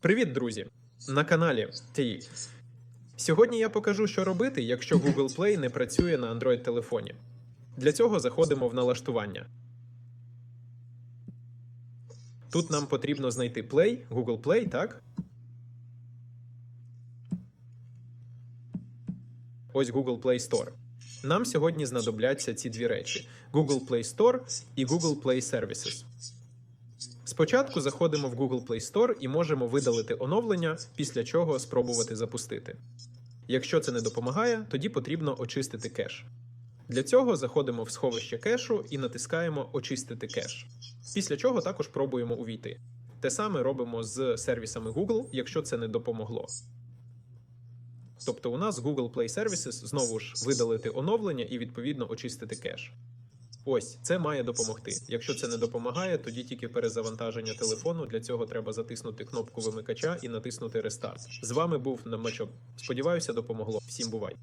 Привіт, друзі! На каналі TI. Сьогодні я покажу, що робити, якщо Google Play не працює на Android телефоні. Для цього заходимо в налаштування. Тут нам потрібно знайти Play, Google Play, так? Ось Google Play Store. Нам сьогодні знадобляться ці дві речі: Google Play Store і Google Play Services. Спочатку заходимо в Google Play Store і можемо видалити оновлення, після чого спробувати запустити. Якщо це не допомагає, тоді потрібно очистити кеш. Для цього заходимо в сховище кешу і натискаємо Очистити кеш. Після чого також пробуємо увійти. Те саме робимо з сервісами Google, якщо це не допомогло. Тобто у нас Google Play Services знову ж видалити оновлення і відповідно очистити кеш. Ось це має допомогти. Якщо це не допомагає, тоді тільки перезавантаження телефону. Для цього треба затиснути кнопку вимикача і натиснути рестарт. З вами був Намачок. Сподіваюся, допомогло. Всім бувай!